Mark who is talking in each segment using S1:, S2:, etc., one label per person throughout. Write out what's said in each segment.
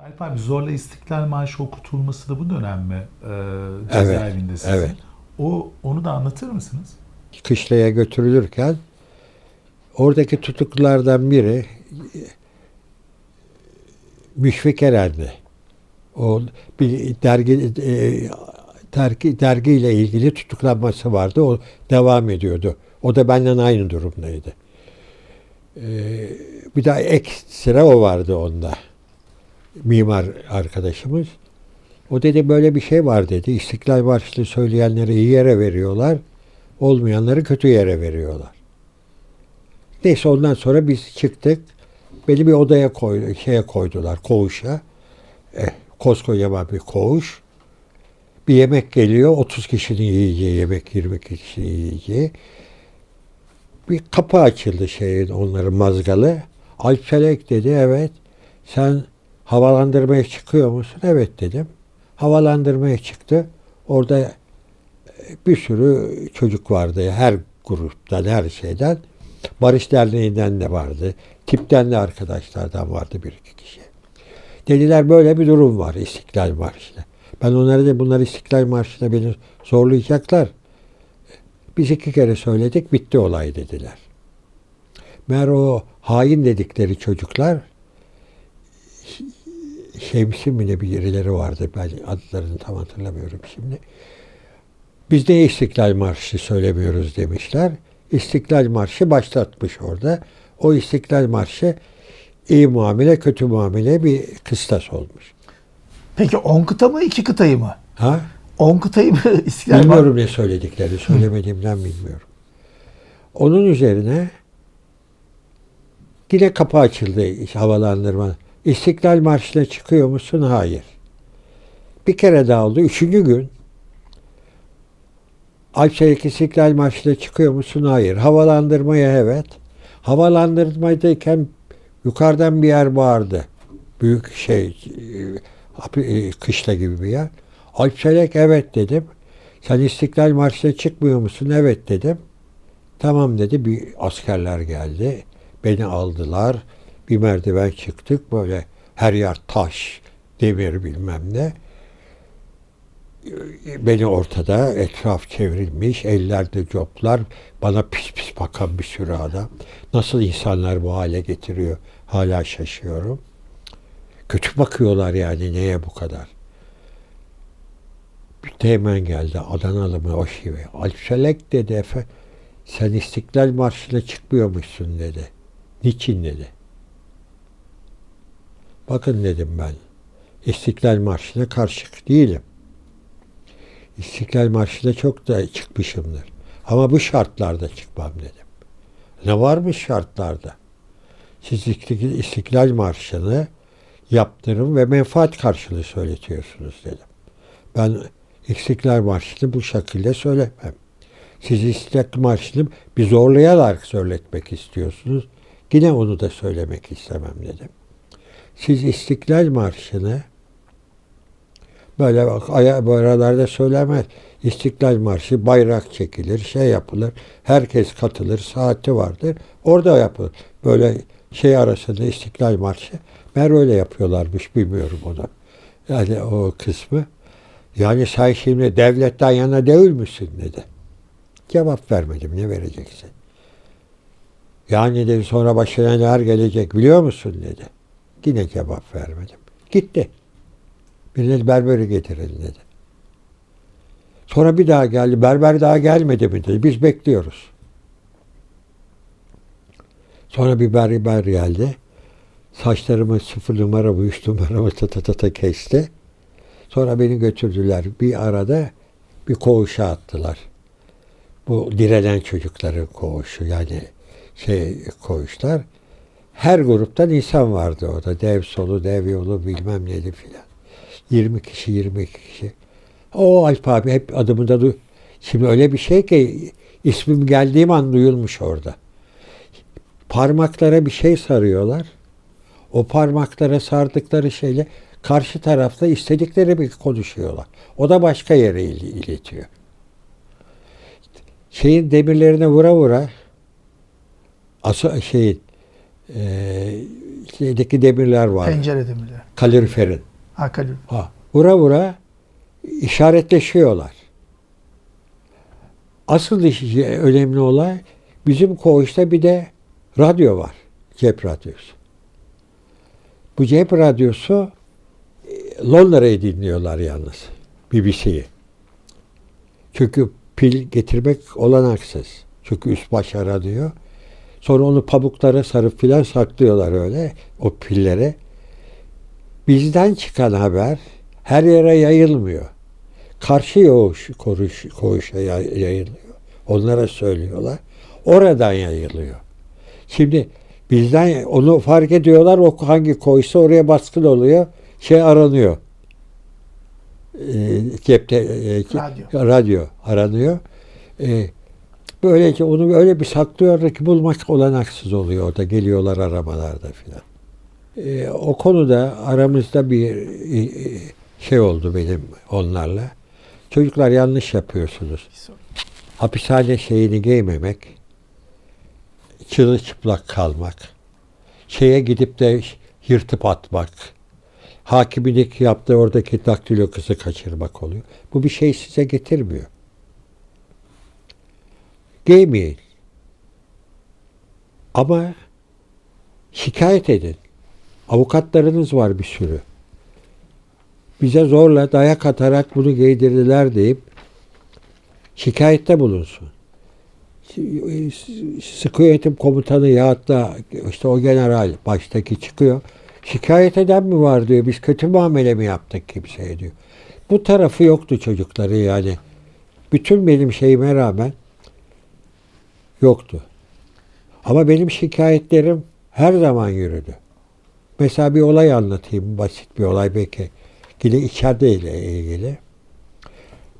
S1: Alp abi zorla İstiklal Marşı okutulması da bu dönem mi e,
S2: Evet,
S1: cezaevinde sizin?
S2: evet.
S1: O, onu da anlatır mısınız?
S2: kışlaya götürülürken oradaki tutuklulardan biri Müşfik Eren'di. O bir dergi e, dergi dergiyle ilgili tutuklanması vardı. O devam ediyordu. O da benden aynı durumdaydı. E, bir daha ek sıra o vardı onda. Mimar arkadaşımız. O dedi böyle bir şey var dedi. İstiklal Marşı'nı söyleyenleri iyi yere veriyorlar olmayanları kötü yere veriyorlar. Neyse ondan sonra biz çıktık. Beni bir odaya koy, şeye koydular, koğuşa. Eh, koskocaman bir koğuş. Bir yemek geliyor, 30 kişinin yiyeceği yemek, 20 kişinin yiyeceği. Bir kapı açıldı şeyin, onların mazgalı. Alp Çelik dedi, evet. Sen havalandırmaya çıkıyor musun? Evet dedim. Havalandırmaya çıktı. Orada bir sürü çocuk vardı. Her gruptan, her şeyden. Barış Derneği'nden de vardı. Tipten de arkadaşlardan vardı bir iki kişi. Dediler böyle bir durum var İstiklal Marşı'nda. Ben onlara da bunlar İstiklal Marşı'nda beni zorlayacaklar. Biz iki kere söyledik bitti olay dediler. Meğer o hain dedikleri çocuklar Şemsi mi ne birileri vardı. Ben adlarını tam hatırlamıyorum şimdi. Biz de İstiklal Marşı söylemiyoruz demişler. İstiklal Marşı başlatmış orada. O İstiklal Marşı iyi muamele, kötü muamele bir kıstas olmuş.
S3: Peki 10 kıta mı 2 kıtayı mı?
S2: Ha?
S3: 10 kıtayı mı İstiklal Marşı?
S2: Bilmiyorum ne söyledikleri. Söylemediğimden bilmiyorum. Onun üzerine yine kapı açıldı havalandırma. İstiklal Marşı'na çıkıyor musun? Hayır. Bir kere daha oldu. Üçüncü gün Alçayık İstiklal Marşı'na çıkıyor musun? Hayır. Havalandırmaya evet. Havalandırmadayken yukarıdan bir yer bağırdı. Büyük şey e, e, kışla gibi bir yer. Alçayık evet dedim. Sen İstiklal Marşı'na çıkmıyor musun? Evet dedim. Tamam dedi. Bir askerler geldi. Beni aldılar. Bir merdiven çıktık. Böyle her yer taş, demir bilmem ne beni ortada etraf çevrilmiş, ellerde coplar, bana pis pis bakan bir sürü adam. Nasıl insanlar bu hale getiriyor hala şaşıyorum. Kötü bakıyorlar yani neye bu kadar. Bir teğmen geldi Adanalı mı o şive. Alpselek dedi efe sen İstiklal Marşı'na çıkmıyormuşsun dedi. Niçin dedi. Bakın dedim ben. İstiklal Marşı'na karşı değilim. İstiklal Marşı'na çok da çıkmışımdır. Ama bu şartlarda çıkmam dedim. Ne varmış şartlarda? Siz İstiklal Marşı'nı yaptırım ve menfaat karşılığı söyletiyorsunuz dedim. Ben İstiklal Marşı'nı bu şekilde söylemem. Siz İstiklal Marşı'nı bir zorlayarak söyletmek istiyorsunuz. Yine onu da söylemek istemem dedim. Siz İstiklal Marşı'nı Böyle bak aya bu aralarda söylemez. İstiklal Marşı, bayrak çekilir, şey yapılır. Herkes katılır, saati vardır. Orada yapılır. Böyle şey arasında İstiklal Marşı. Mer öyle yapıyorlarmış bilmiyorum onu. Yani o kısmı. Yani sen şimdi devletten yana değil misin dedi. Cevap vermedim. Ne vereceksin? Yani dedi sonra başına neler gelecek biliyor musun dedi. Yine cevap vermedim. Gitti. Birine berberi getirin dedi. Sonra bir daha geldi. Berber daha gelmedi mi dedi. Biz bekliyoruz. Sonra bir berber geldi. Saçlarımı sıfır numara bu üç numaramı tata tata kesti. Sonra beni götürdüler. Bir arada bir koğuşa attılar. Bu direnen çocukların koğuşu yani şey koğuşlar. Her gruptan insan vardı orada. Dev solu, dev yolu bilmem neydi filan. 20 kişi, 22 kişi. O Alp abi hep adımı da duy. Şimdi öyle bir şey ki ismim geldiğim an duyulmuş orada. Parmaklara bir şey sarıyorlar. O parmaklara sardıkları şeyle karşı tarafta istedikleri bir konuşuyorlar. O da başka yere il- iletiyor. Şeyin demirlerine vura vura asa şeyin şeydeki demirler var.
S3: Pencere demirleri.
S2: Kaloriferin.
S3: Ha kalori.
S2: Ha, vura vura işaretleşiyorlar. Asıl işi, önemli olay bizim koğuşta bir de radyo var. Cep radyosu. Bu cep radyosu e, Londra'yı dinliyorlar yalnız. BBC'yi. Çünkü pil getirmek olanaksız. Çünkü üst baş radyo. Sonra onu pamuklara sarıp filan saklıyorlar öyle o pilleri. Bizden çıkan haber her yere yayılmıyor. Karşı yoğuş, koruş, koğuşa yay- yayılıyor. Onlara söylüyorlar. Oradan yayılıyor. Şimdi bizden onu fark ediyorlar. O hangi koğuşsa oraya baskın oluyor. Şey aranıyor. Ee, cepte e,
S3: Radyo.
S2: radyo aranıyor. Ee, böylece onu öyle bir saklıyorlar ki bulmak olanaksız oluyor orada. Geliyorlar aramalarda filan. Ee, o konuda aramızda bir e, e, şey oldu benim onlarla. Çocuklar yanlış yapıyorsunuz. Hapishane şeyini giymemek, çırılçıplak kalmak, şeye gidip de yırtıp atmak, hakimlik yaptığı oradaki daktilo kızı kaçırmak oluyor. Bu bir şey size getirmiyor. Giymeyin. Ama şikayet edin. Avukatlarınız var bir sürü. Bize zorla dayak atarak bunu giydirdiler deyip şikayette bulunsun. Sıkı yönetim komutanı ya da işte o general baştaki çıkıyor. Şikayet eden mi var diyor. Biz kötü muamele mi yaptık kimseye diyor. Bu tarafı yoktu çocukları yani. Bütün benim şeyime rağmen yoktu. Ama benim şikayetlerim her zaman yürüdü. Mesela bir olay anlatayım. Basit bir olay belki. Yine içeride ile ilgili.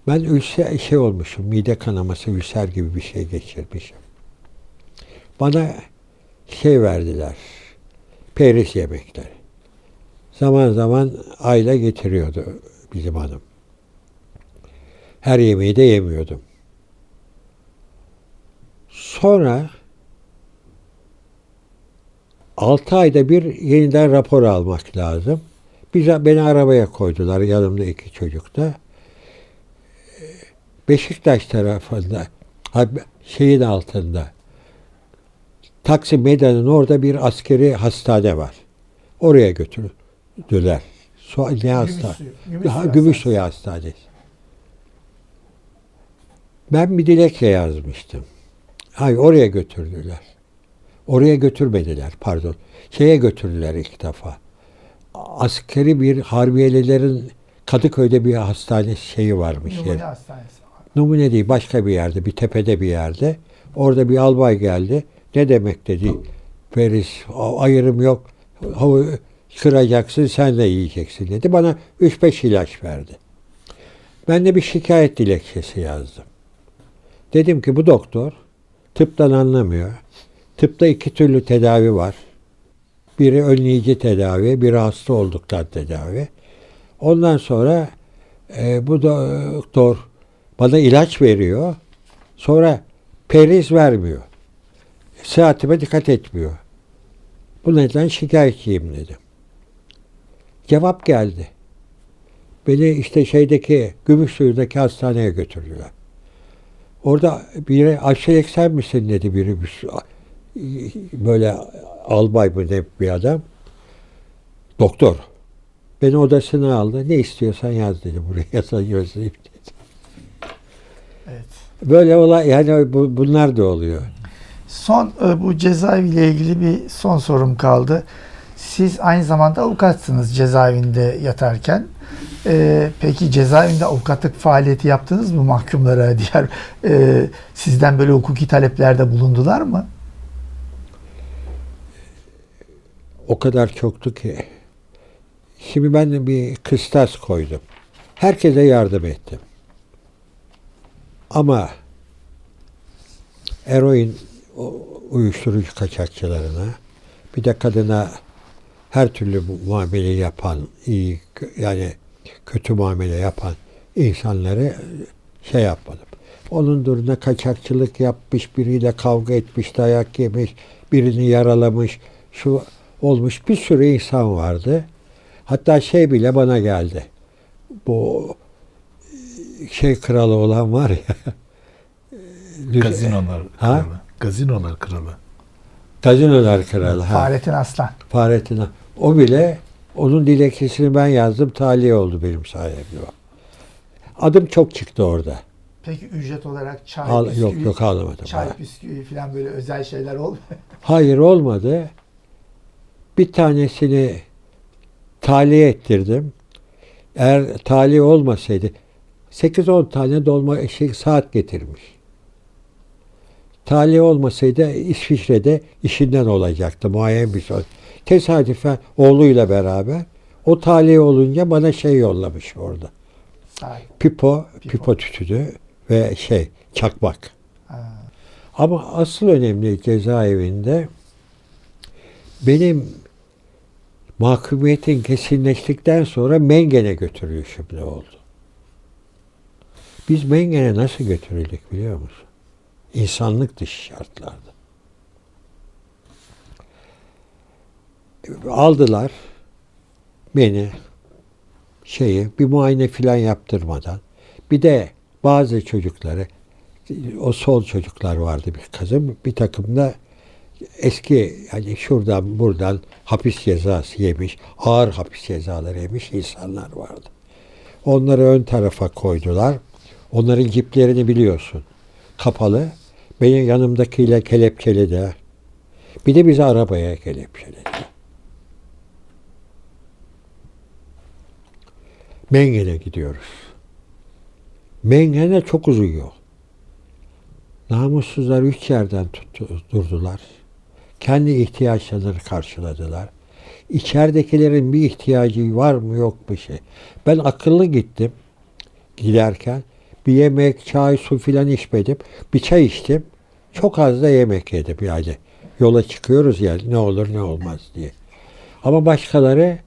S2: Ben ülser şey olmuşum. Mide kanaması, ülser gibi bir şey geçirmişim. Bana şey verdiler. Peris yemekleri. Zaman zaman aile getiriyordu bizim hanım. Her yemeği de yemiyordum. Sonra 6 ayda bir yeniden rapor almak lazım. Bize, beni arabaya koydular. Yanımda iki çocuk da. Ee, Beşiktaş tarafında şeyin altında Taksim Meydanı'nın orada bir askeri hastane var. Oraya götürdüler. So, ne hastane?
S3: Gümüşsuyu-
S2: Ha,
S3: Gümüşsuyu
S2: Gümüşsuyu Hastanesi. Ben bir dilekçe yazmıştım. Hayır oraya götürdüler. Oraya götürmediler pardon. Şeye götürdüler ilk defa. Askeri bir harbiyelilerin Kadıköy'de bir hastane şeyi varmış.
S3: Numune
S2: yer.
S3: hastanesi var.
S2: Numune değil başka bir yerde, bir tepede bir yerde. Orada bir albay geldi. Ne demek dedi. Feris a- ayrım yok. Hava kıracaksın sen de yiyeceksin dedi. Bana 3-5 ilaç verdi. Ben de bir şikayet dilekçesi yazdım. Dedim ki bu doktor tıptan anlamıyor. Tıpta iki türlü tedavi var. Biri önleyici tedavi, biri hasta olduktan tedavi. Ondan sonra e, bu doktor bana ilaç veriyor. Sonra periz vermiyor. Saatime dikkat etmiyor. Bu nedenle şikayetçiyim dedim. Cevap geldi. Beni işte şeydeki Gümüşsuyu'daki hastaneye götürdüler. Orada biri Ayşe sen misin dedi biri bir- böyle albay mı ne bir adam. Doktor. Beni odasına aldı. Ne istiyorsan yaz dedi. Buraya yazan gözleyip dedi.
S3: Evet.
S2: Böyle olay yani bu, bunlar da oluyor.
S3: Son e, bu cezaeviyle ilgili bir son sorum kaldı. Siz aynı zamanda avukatsınız cezaevinde yatarken. E, peki cezaevinde avukatlık faaliyeti yaptınız mı mahkumlara diğer e, sizden böyle hukuki taleplerde bulundular mı?
S2: O kadar çoktu ki. Şimdi ben de bir kıstas koydum. Herkese yardım ettim. Ama eroin uyuşturucu kaçakçılarına bir de kadına her türlü muamele yapan, iyi yani kötü muamele yapan insanları şey yapmadım. Onun durumuna kaçakçılık yapmış, biriyle kavga etmiş, dayak yemiş, birini yaralamış, şu olmuş bir sürü insan vardı. Hatta şey bile bana geldi. Bu şey kralı olan var ya.
S1: Gazinolar
S2: Ha?
S1: kralı. Gazinolar kralı.
S2: Gazinolar kralı. Ha.
S3: Fahrettin Aslan.
S2: Fahrettin. O bile onun dilekçesini ben yazdım. Taliye oldu benim sayemde. Adım çok çıktı orada.
S3: Peki ücret olarak çay,
S2: Al,
S3: bisküvi,
S2: yok yok almadım.
S3: çay,
S2: Ha.
S3: bisküvi falan böyle özel şeyler olmuyor.
S2: Hayır olmadı. Bir tanesini taliye ettirdim. Eğer taliye olmasaydı 8-10 tane dolma şey, saat getirmiş. Taliye olmasaydı İsviçre'de işinden olacaktı muayyen bir şey. Tesadüfen oğluyla beraber o taliye olunca bana şey yollamış orada. Pipo,
S3: Pipo.
S2: pipo tütünü ve şey çakmak.
S3: Ha.
S2: Ama asıl önemli cezaevinde benim mahkumiyetin kesinleştikten sonra Mengen'e götürüyor şimdi oldu. Biz Mengen'e nasıl götürüldük biliyor musun? İnsanlık dışı şartlarda. Aldılar beni şeyi bir muayene filan yaptırmadan bir de bazı çocukları o sol çocuklar vardı bir kızım. Bir takım da eski yani şuradan buradan hapis cezası yemiş, ağır hapis cezaları yemiş insanlar vardı. Onları ön tarafa koydular. Onların ciplerini biliyorsun. Kapalı. Benim yanımdakiyle kelepçeledi. Bir de bizi arabaya kelepçeledi. Mengen'e gidiyoruz. Mengen'e çok uzun yol. Namussuzlar üç yerden tuttu, durdular. Kendi ihtiyaçlarını karşıladılar. İçeridekilerin bir ihtiyacı var mı yok mu şey. Ben akıllı gittim giderken. Bir yemek, çay, su filan içmedim. Bir çay içtim. Çok az da yemek yedim yani. Yola çıkıyoruz ya ne olur ne olmaz diye. Ama başkaları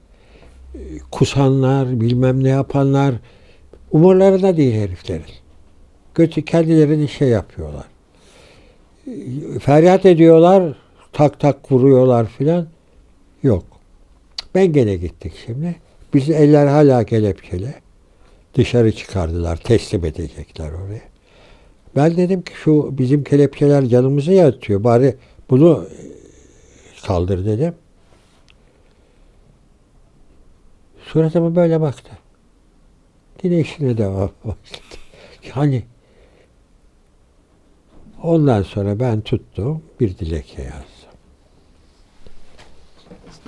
S2: kusanlar, bilmem ne yapanlar umurlarında değil heriflerin. Kötü kendilerini şey yapıyorlar. Feryat ediyorlar, tak tak vuruyorlar filan. Yok. Ben gene gittik şimdi. Biz eller hala kelepçeli. Dışarı çıkardılar, teslim edecekler oraya. Ben dedim ki şu bizim kelepçeler canımızı yatıyor. Bari bunu kaldır dedim. Suratıma böyle baktı. Yine işine devam başladı. Yani ondan sonra ben tuttum bir dilekçe yazdım.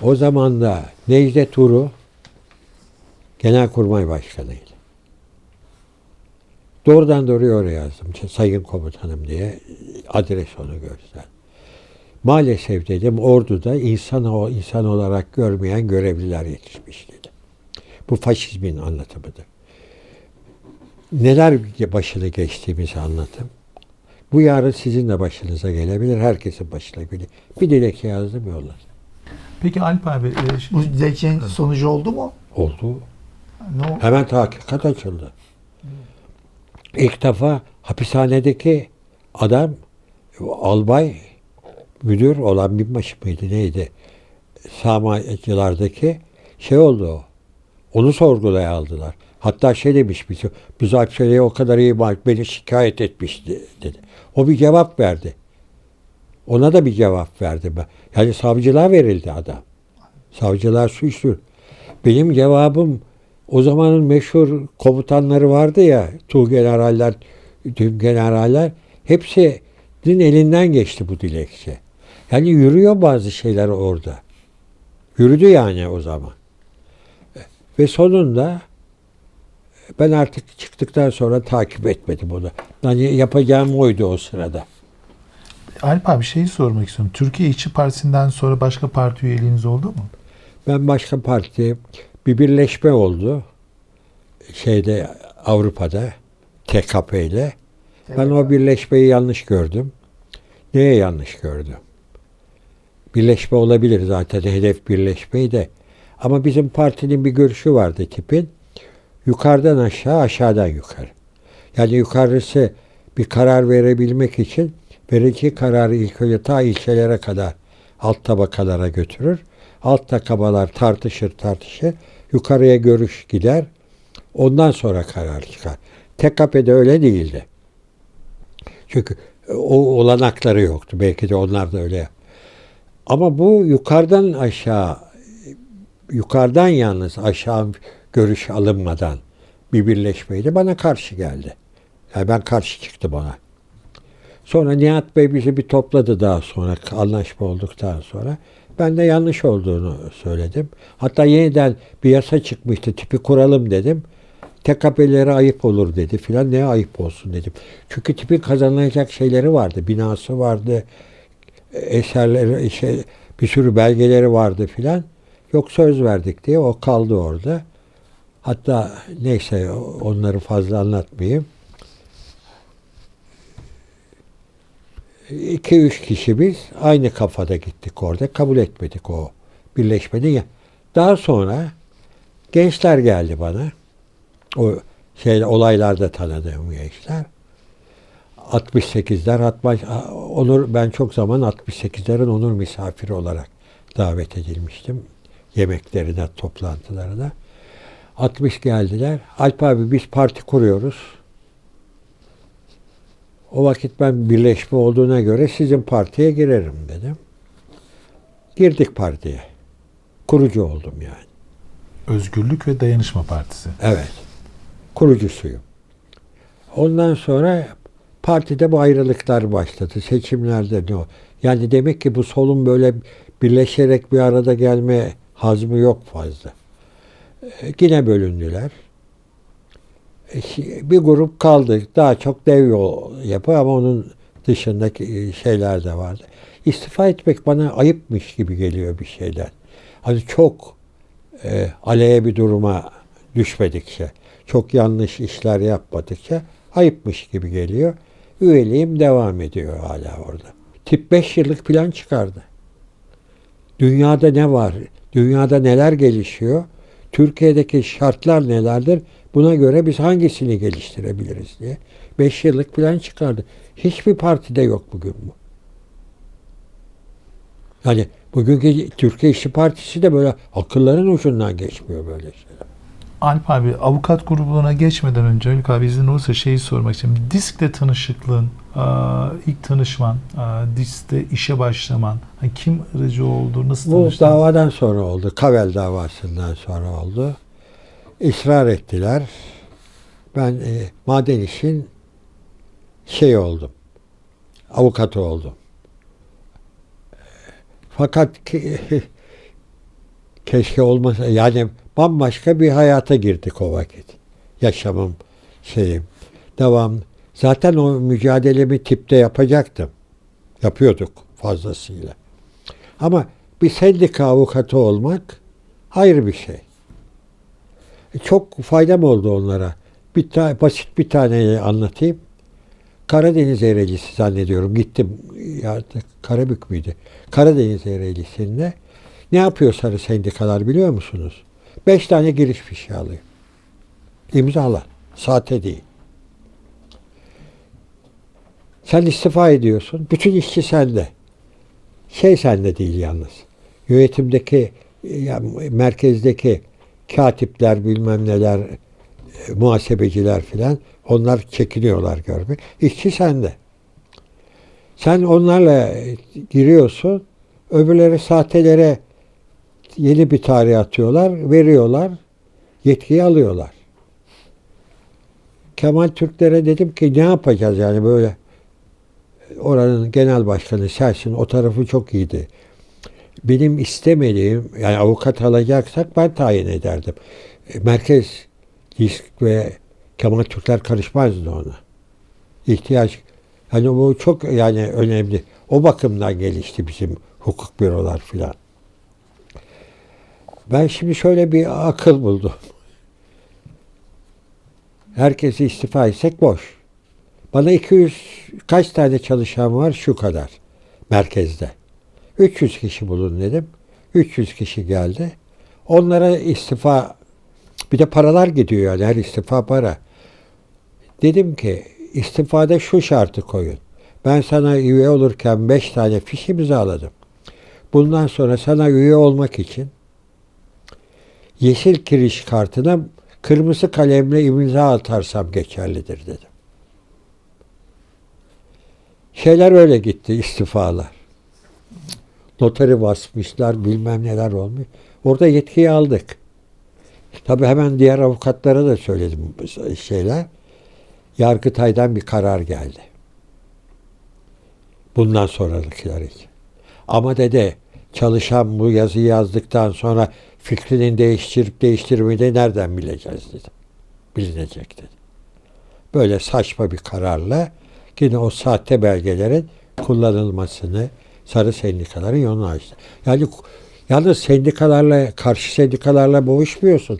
S2: O zaman da Necdet Uru Genelkurmay Başkanı'ydı. Doğrudan doğruya oraya yazdım. Sayın Komutanım diye adres onu göster. Maalesef dedim orduda insan insan olarak görmeyen görevliler yetişmiş dedim. Bu faşizmin anlatımıdır. Neler başına geçtiğimizi anlatım. Bu yarın sizin de başınıza gelebilir. Herkesin başına gelir. Bir dilekçe yazdım yolladım.
S1: Peki Alp abi e,
S3: Bu
S1: şimdi,
S3: dilekçenin sonucu oldu mu?
S2: Oldu.
S3: Ne o?
S2: Hemen tahkikat açıldı. İlk defa hapishanedeki adam albay müdür olan binbaşı mıydı neydi? Sağmacılardaki şey oldu o. Onu sorgulaya aldılar. Hatta şey demiş bize, biz Alpçeli'ye o kadar iyi bak beni şikayet etmişti dedi. O bir cevap verdi. Ona da bir cevap verdi. Yani savcılığa verildi adam. Savcılar suçlu. Benim cevabım o zamanın meşhur komutanları vardı ya, tuğ generaller, tüm generaller hepsinin elinden geçti bu dilekçe. Yani yürüyor bazı şeyler orada. Yürüdü yani o zaman. Ve sonunda ben artık çıktıktan sonra takip etmedim onu. Yani yapacağım oydu o sırada.
S1: Alp abi şeyi sormak istiyorum. Türkiye İşçi Partisi'nden sonra başka parti üyeliğiniz oldu mu?
S2: Ben başka parti bir birleşme oldu. Şeyde Avrupa'da TKP ile. Ben o birleşmeyi yanlış gördüm. Neye yanlış gördüm? Birleşme olabilir zaten hedef birleşmeyi de. Ama bizim partinin bir görüşü vardı tipin. Yukarıdan aşağı, aşağıdan yukarı. Yani yukarısı bir karar verebilmek için vereceği kararı ilk önce ta ilçelere kadar alt tabakalara götürür. Alt tabakalar tartışır tartışır. Yukarıya görüş gider. Ondan sonra karar çıkar. TKP'de öyle değildi. Çünkü o olanakları yoktu. Belki de onlar da öyle. Ama bu yukarıdan aşağı yukarıdan yalnız aşağı görüş alınmadan bir birleşmeydi. Bana karşı geldi. Yani ben karşı çıktım ona. Sonra Nihat Bey bizi bir topladı daha sonra anlaşma olduktan sonra. Ben de yanlış olduğunu söyledim. Hatta yeniden bir yasa çıkmıştı tipi kuralım dedim. TKP'lere ayıp olur dedi filan. Ne ayıp olsun dedim. Çünkü tipin kazanılacak şeyleri vardı. Binası vardı. Eserleri, şey, bir sürü belgeleri vardı filan. Yok söz verdik diye o kaldı orada. Hatta neyse onları fazla anlatmayayım. İki üç kişi biz aynı kafada gittik orada. Kabul etmedik o birleşmeni. Daha sonra gençler geldi bana. O şey olaylarda tanıdığım gençler. 68'ler 60 onur ben çok zaman 68'lerin onur misafiri olarak davet edilmiştim yemeklerine, toplantılarına. 60 geldiler. Alp abi biz parti kuruyoruz. O vakit ben birleşme olduğuna göre sizin partiye girerim dedim. Girdik partiye. Kurucu oldum yani.
S1: Özgürlük ve Dayanışma Partisi.
S2: Evet. Kurucusuyum. Ondan sonra partide bu ayrılıklar başladı. Seçimlerde ne o? Yani demek ki bu solun böyle birleşerek bir arada gelme hazmı yok fazla. Ee, yine bölündüler. E, Bir grup kaldı. Daha çok dev yol yapı ama onun dışındaki e, şeyler de vardı. İstifa etmek bana ayıpmış gibi geliyor bir şeyden. Hani çok e, aleye bir duruma düşmedikçe, çok yanlış işler yapmadıkça ayıpmış gibi geliyor. Üyeliğim devam ediyor hala orada. Tip 5 yıllık plan çıkardı. Dünyada ne var? Dünyada neler gelişiyor? Türkiye'deki şartlar nelerdir? Buna göre biz hangisini geliştirebiliriz diye. 5 yıllık plan çıkardı. Hiçbir partide yok bugün bu. Yani bugünkü Türkiye İşçi Partisi de böyle akılların ucundan geçmiyor böyle şeyler.
S1: Alp abi avukat grubuna geçmeden önce Haluk abi izin olursa şeyi sormak istiyorum. Disk'le tanışıklığın, ilk tanışman, aa, Disk'te işe başlaman, hani kim aracı oldu, nasıl
S2: Bu
S1: tanıştınız?
S2: davadan sonra oldu. Kavel davasından sonra oldu. İsrar ettiler. Ben e, maden işin şey oldum. Avukatı oldum. Fakat ki, keşke olmasa yani bambaşka bir hayata girdik o vakit. Yaşamım şeyim. Devam. Zaten o mücadelemi tipte yapacaktım. Yapıyorduk fazlasıyla. Ama bir sendika avukatı olmak ayrı bir şey. E, Çok faydam oldu onlara. Bir ta- basit bir tane anlatayım. Karadeniz Eğrelisi zannediyorum. Gittim. Ya, Karabük müydü? Karadeniz Eğrelisi'nde ne yapıyor sarı sendikalar biliyor musunuz? Beş tane giriş fişi alıyor. İmzala. Sahte değil. Sen istifa ediyorsun. Bütün işçi sende. Şey sende değil yalnız. Yönetimdeki ya, merkezdeki katipler bilmem neler e, muhasebeciler filan onlar çekiniyorlar görmek. İşçi sende. Sen onlarla e, giriyorsun. Öbürleri sahtelere yeni bir tarih atıyorlar, veriyorlar. Yetkiyi alıyorlar. Kemal Türklere dedim ki ne yapacağız yani böyle oranın genel başkanı sensin o tarafı çok iyiydi. Benim istemediğim yani avukat alacaksak ben tayin ederdim. E, Merkez disk ve Kemal Türkler karışmazdı ona. İhtiyaç hani bu çok yani önemli. O bakımdan gelişti bizim hukuk bürolar filan. Ben şimdi şöyle bir akıl buldum. Herkesi istifa etsek boş. Bana 200 kaç tane çalışan var? Şu kadar. Merkezde. 300 kişi bulun dedim. 300 kişi geldi. Onlara istifa bir de paralar gidiyor yani her istifa para. Dedim ki istifada şu şartı koyun. Ben sana üye olurken 5 tane fiş imzaladım. Bundan sonra sana üye olmak için yeşil kiriş kartına kırmızı kalemle imza atarsam geçerlidir dedim. Şeyler öyle gitti istifalar. Noteri basmışlar bilmem neler olmuş. Orada yetkiyi aldık. Tabii hemen diğer avukatlara da söyledim şeyler. Yargıtay'dan bir karar geldi. Bundan sonrakiler için. Ama dedi çalışan bu yazıyı yazdıktan sonra fikrinin değiştirip değiştirmediğini nereden bileceğiz dedi. Bilinecek dedi. Böyle saçma bir kararla yine o sahte belgelerin kullanılmasını sarı sendikaların yolunu açtı. Yani yalnız sendikalarla karşı sendikalarla boğuşmuyorsun.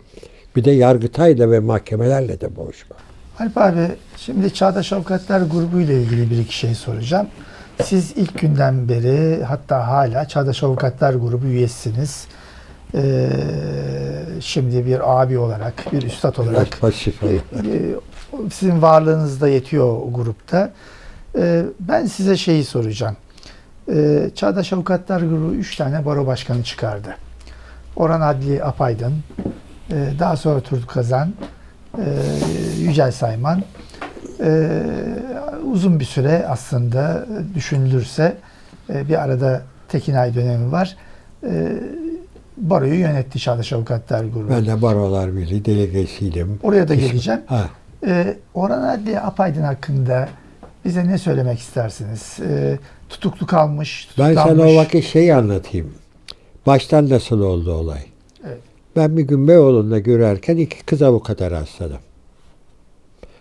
S2: Bir de yargıtayla ve mahkemelerle de boğuşma.
S3: Alp abi şimdi Çağdaş Avukatlar Grubu ile ilgili bir iki şey soracağım. Siz ilk günden beri hatta hala Çağdaş Avukatlar Grubu üyesiniz. Ee, şimdi bir abi olarak, bir üstad olarak
S2: Biraz pasif
S3: e, e, sizin varlığınız da yetiyor o grupta. Ee, ben size şeyi soracağım. Ee, Çağdaş Avukatlar Grubu 3 tane baro başkanı çıkardı. Orhan Adli Apaydın, e, daha sonra Turgut Kazan, e, Yücel Sayman. E, uzun bir süre aslında düşünülürse e, bir arada Tekinay dönemi var. E, baroyu yönetti Çağdaş Avukatlar Grubu.
S2: Ben de Barolar Birliği delegesiydim.
S3: Oraya da geleceğim.
S2: Ha,
S3: Ee, Orhan Adli Apaydın hakkında bize ne söylemek istersiniz? Ee, tutuklu kalmış,
S2: ben sana o vakit şeyi anlatayım. Baştan nasıl oldu olay?
S3: Evet.
S2: Ben bir gün Beyoğlu'nda görerken iki kız avukata rastladım.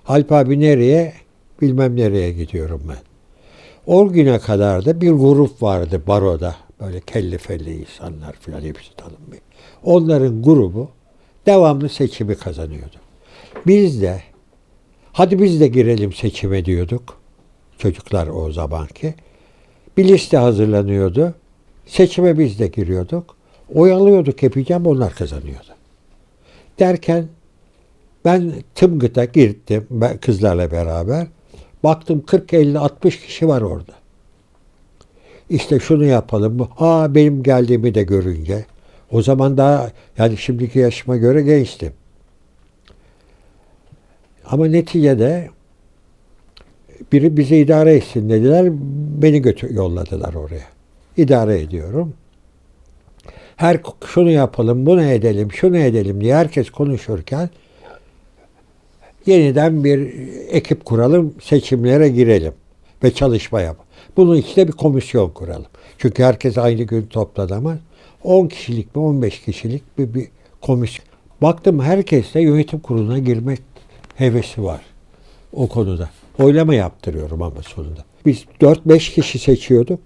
S2: Alp abi nereye? Bilmem nereye gidiyorum ben. O güne kadar da bir grup vardı baroda. Böyle kelli felli insanlar filan hepsi tanınmıyor. Onların grubu devamlı seçimi kazanıyordu. Biz de hadi biz de girelim seçime diyorduk. Çocuklar o zamanki. Bir liste hazırlanıyordu. Seçime biz de giriyorduk. Oyalıyorduk yapacağım onlar kazanıyordu. Derken ben Tıngıt'a girdim kızlarla beraber. Baktım 40 50 60 kişi var orada. İşte şunu yapalım. Aa benim geldiğimi de görünce. O zaman daha yani şimdiki yaşıma göre gençtim. Ama neticede biri bizi idare etsin dediler. Beni götür yolladılar oraya. İdare ediyorum. Her şunu yapalım, bunu edelim, şunu edelim diye herkes konuşurken yeniden bir ekip kuralım, seçimlere girelim ve çalışma yap. Bunun için de bir komisyon kuralım. Çünkü herkes aynı gün toplanamaz. 10 kişilik mi 15 kişilik bir, bir komisyon. Baktım herkeste yönetim kuruluna girmek hevesi var o konuda. Oylama yaptırıyorum ama sonunda. Biz 4-5 kişi seçiyorduk.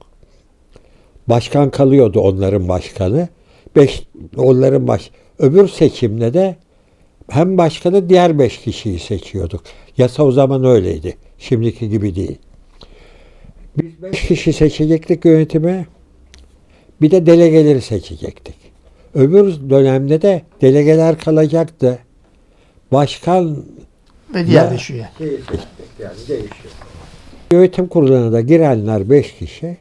S2: Başkan kalıyordu onların başkanı. Beş, onların baş, öbür seçimde de hem başkanı diğer beş kişiyi seçiyorduk. Yasa o zaman öyleydi. Şimdiki gibi değil. Biz beş kişi seçecektik yönetime. Bir de delegeleri seçecektik. Öbür dönemde de delegeler kalacaktı. Başkan
S3: Ve diğer üye.
S2: şeyi seçecek yani değişiyor. Yönetim kuruluna da girenler beş kişi.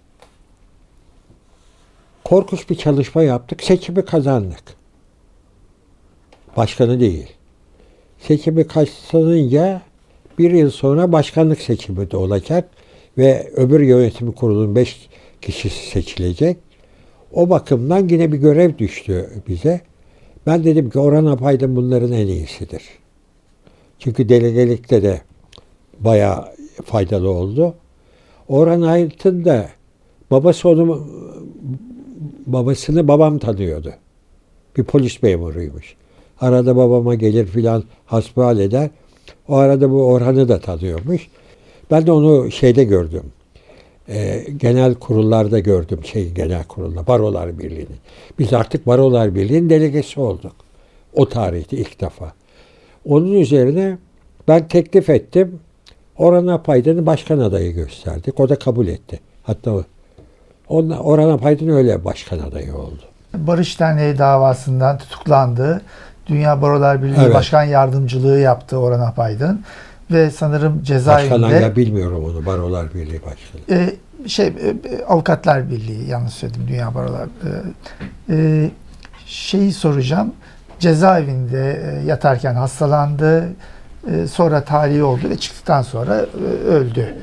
S2: Korkunç bir çalışma yaptık. Seçimi kazandık. Başkanı değil. Seçimi kazanınca bir yıl sonra başkanlık seçimi de olacak ve öbür yönetim kurulunun beş kişisi seçilecek. O bakımdan yine bir görev düştü bize. Ben dedim ki Orhan Apaydın bunların en iyisidir. Çünkü delegelikte de bayağı faydalı oldu. Orhan Aydın da babası onu babasını babam tanıyordu. Bir polis memuruymuş. Arada babama gelir filan hasbihal eder. O arada bu Orhan'ı da tanıyormuş. Ben de onu şeyde gördüm. Ee, genel kurullarda gördüm şey genel kurulda Barolar Birliği'ni. Biz artık Barolar Birliği'nin delegesi olduk. O tarihte ilk defa. Onun üzerine ben teklif ettim. Orhan Apaydın'ı başkan adayı gösterdik. O da kabul etti. Hatta onunla- Orhan Apaydın öyle başkan adayı oldu.
S3: Barış Derneği davasından tutuklandı. Dünya Barolar Birliği
S2: Evet.
S3: Başkan Yardımcılığı yaptı Orhan Apaydın. Ve sanırım cezaevinde
S2: hala bilmiyorum onu. Barolar Birliği Başkanı.
S3: e, şey e, e, Avukatlar Birliği yanlış söyledim Dünya Barolar. E, e, şeyi soracağım. Cezaevinde e, yatarken hastalandı. E, sonra tarihi oldu ve çıktıktan sonra e, öldü.